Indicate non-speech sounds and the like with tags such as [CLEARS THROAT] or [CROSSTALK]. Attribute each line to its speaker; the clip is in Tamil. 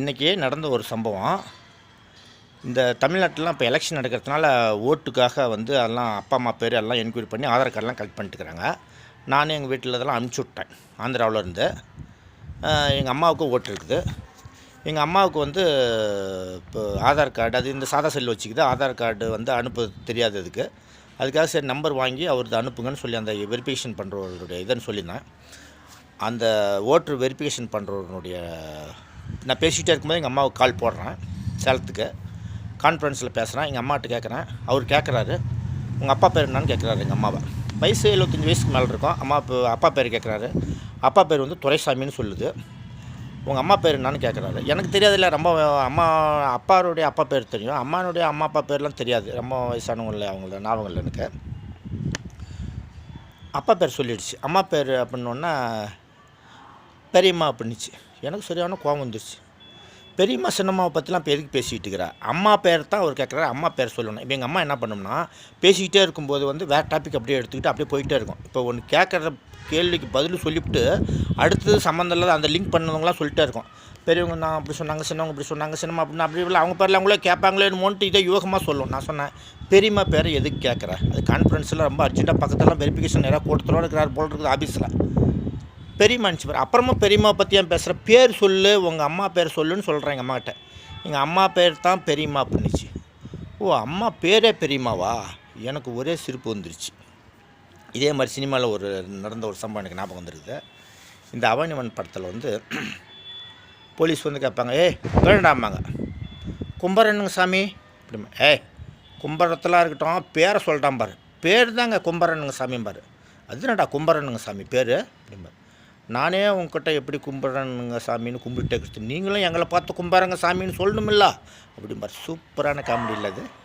Speaker 1: இன்றைக்கி நடந்த ஒரு சம்பவம். இந்த தமிழ்நாட்டிலாம் இப்போ எலெக்ஷன் நடக்கிறதுனால ஓட்டுக்காக வந்து அதெல்லாம் அப்பா அம்மா பேர் எல்லாம் என்கொயரி பண்ணி ஆதார் கார்டெலாம் கலெக்ட் பண்ணிட்டுருக்குறாங்க நானும் எங்கள் வீட்டில் இதெல்லாம் அனுப்பிச்சி விட்டேன் ஆந்திராவில் இருந்து. எங்கள் அம்மாவுக்கும் ஓட்டு இருக்குது. எங்கள் அம்மாவுக்கு வந்து இப்போ ஆதார் கார்டு அது இந்த சாதா செல் வச்சுக்குது. ஆதார் கார்டு வந்து அனுப்ப தெரியாது அதுக்கு. அதுக்காக சரி நம்பர் வாங்கி அவரது அனுப்புங்கன்னு சொல்லி அந்த வெரிஃபிகேஷன் பண்ணுறவருடைய இதுன்னு சொல்லியிருந்தேன். அந்த ஓட்ரு வெரிஃபிகேஷன் பண்ணுறவனுடைய நான் பேசிகிட்டே இருக்கும்போது எங்கள் அம்மாவுக்கு கால் போடுறேன் சேலத்துக்கு. கான்ஃபரன்ஸில் பேசுகிறேன் எங்கள் அம்மாட்ட கேட்குறேன் அவர் கேட்குறாரு உங்கள் அப்பா பேர் என்னன்னு கேட்குறாரு எங்கள் அம்மாவை. வயசு எழுபத்தஞ்சி வயசுக்கு மேலே இருக்கும். அம்மா இப்போ அப்பா பேர் கேட்குறாரு அப்பா பேர் வந்து துரைசாமின்னு சொல்லுது. உங்கள் அம்மா பேர் என்னன்னு கேட்குறாரு எனக்கு தெரியாதுல்ல ரொம்ப அம்மா அப்பாருடைய அப்பா பேர் தெரியும். அம்மானுடைய அம்மா அப்பா பேர்லாம் தெரியாது. ரொம்ப வயசானவங்க இல்லை அவங்கள ஞாபகம் இல்லை எனக்கு. அப்பா பேர் சொல்லிடுச்சு. அம்மா பேர் அப்படின்னோன்னா பெரியம்மா அப்படின்னுச்சு. எனக்கு சரியான கோவம் வந்துருச்சு. பெரியம்மா சின்னம்மாவை பற்றிலாம் இப்போ எதுக்கு பேசிக்கிட்டு இருக்கிறா? அம்மா பேர் தான் அவர் கேட்குறாரு அம்மா பேர் சொல்லணும். இப்போ எங்கள் அம்மா என்ன பண்ணோம்னா பேசிக்கிட்டே இருக்கும்போது வந்து வேறு டாபிக் அப்படியே எடுத்துக்கிட்டு அப்படியே போயிட்டே இருக்கும். இப்போ ஒன்று கேட்குற கேள்விக்கு பதில் சொல்லிவிட்டு அடுத்தது சம்மந்தம் இல்லாத அந்த லிங்க் பண்ணவங்களாம் சொல்லிட்டே இருக்கும். பெரியவங்க நான் அப்படி சொன்னாங்க சின்னவங்க இப்படி சொன்னாங்க சினிமா அப்படின்னு அப்படி இல்லை அவங்க பேரில் அவங்களே கேட்பாங்களேன்னு இதை யோகமாக சொல்லும். நான் சொன்னேன் பெரியம்மா பேரை எதுக்கு கேட்குற? அது கான்ஃபரன்ஸில் ரொம்ப அர்ஜென்ட்டாக பக்கத்தில் வெரிஃபிகேஷன் நிறையா கூட்டத்தோடு இருக்கிறார் போல் இருக்குது ஆஃபீஸில் பெரியம்மா அனுப்பிச்சு பாரு. அப்புறமா பெரியம்மா பற்றி ஏன் பேசுகிற பேர் சொல்லு உங்கள் அம்மா பேர் சொல்லுன்னு சொல்கிறேன் எங்கள் அம்மாகிட்ட. எங்கள் அம்மா பேர் தான் பெரியம்மா அப்படின்னுச்சு. ஓ அம்மா பேரே பெரியம்மாவா? எனக்கு ஒரே சிரிப்பு வந்துருச்சு. இதே மாதிரி சினிமாவில் ஒரு நடந்த ஒரு சம்பவம் எனக்கு ஞாபகம் வந்துருக்குது. இந்த அவனிவன் படத்தில் வந்து [CLEARS THROAT] போலீஸ் வந்து கேட்பாங்க ஏய் வேண்டாமாங்க கும்பரனுங்க சாமி. அப்படிமா ஏய் கும்பரத்தெல்லாம் இருக்கட்டும் பேரை சொல்லிட்டான் பாரு. பேர் தாங்க கும்பரனுங்க சாமிம்பாரு. அது என்னடா கும்பரனுங்க சாமி பேர்? அப்படிம்பாரு. நானே உங்ககிட்ட எப்படி கும்பிட்றேனுங்க சாமின்னு கும்பிட்டே கிறிஸ்து நீங்களும் எங்களை பார்த்து கும்பிட்றங்க சாமின்னு சொல்லணுமில்ல? அப்படிம்பாரு. சூப்பரான காமெடி இல்லை அது.